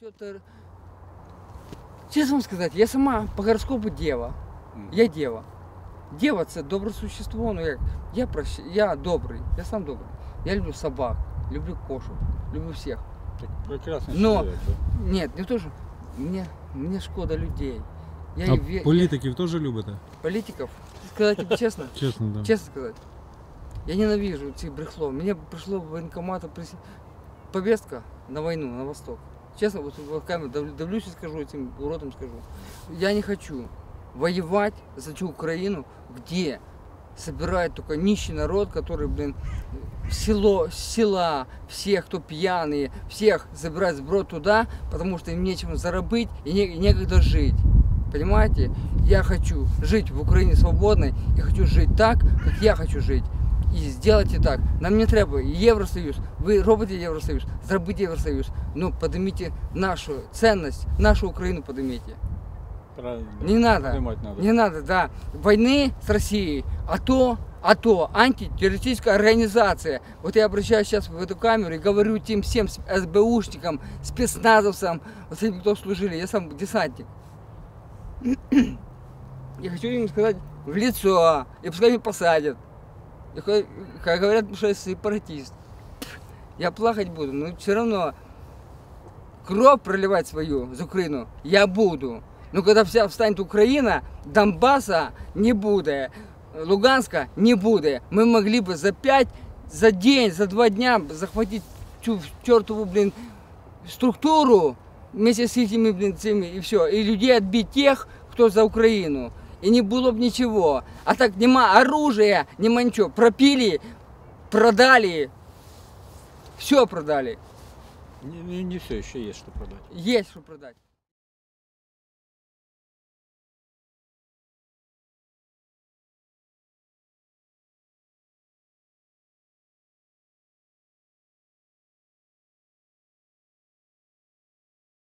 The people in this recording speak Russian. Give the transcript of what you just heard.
Все это... Честно вам сказать, я сама по гороскопу дева. Я дева. Дева це добре существо, ну як. Я прощ... я добрий, я сам добрий. Я люблю собак, люблю кошек, люблю всех. Так прекрасный Но- человек, да? Нет, не то, что мне, мне шкода людей. Я А ве- політиків теж любите? политиков, сказать тебе честно, Чесно, да. честно сказать, я ненавижу цих брехло. Мне пришло в военкомата прис- повестка на войну, на восток. Честно, вот в камеру дав- давлюсь и скажу этим уродам скажу. Я не хочу воевать за ту Украину, где собирает только нищий народ, который, блин, село, села, всех, кто пьяные, всех забирать сброд туда, потому что им нечем заработать и, не- и некогда жить. Понимаете? Я хочу жить в Украине свободной, я хочу жить так, как я хочу жить. І сделайте так. Нам не треба Євросоюз. Ви робите Євросоюз, зробіть Євросоюз. Ну, поднимите нашу ценность, нашу Украину поднимите. Правильно. Не надо. Поднимать надо. Не надо, да. Войны с Россией, а то, а то антитеррористическая организация. Вот я обращаюсь сейчас в эту камеру и говорю тем всем с- СБУшникам, спецназовцам, вот этим, кто служили, я сам десантник. Я хочу им сказать в лицо, и пускай меня посадят. Как говорят, что я сепаратист. Я плакать буду, но все равно кровь проливать свою за Украину я буду. Но когда вся встанет Украина, Донбасса не будет, Луганска не будет. Мы могли бы за пять, за день, за два дня захватить всю чертову, блин, структуру вместе с этими, блин, цими, и все. И людей отбить тех, кто за Украину. И не было бы ничего. А так нема оружия, нема ничего. Пропили, продали, все продали. Не, не, не все, еще есть что продать. Есть что продать.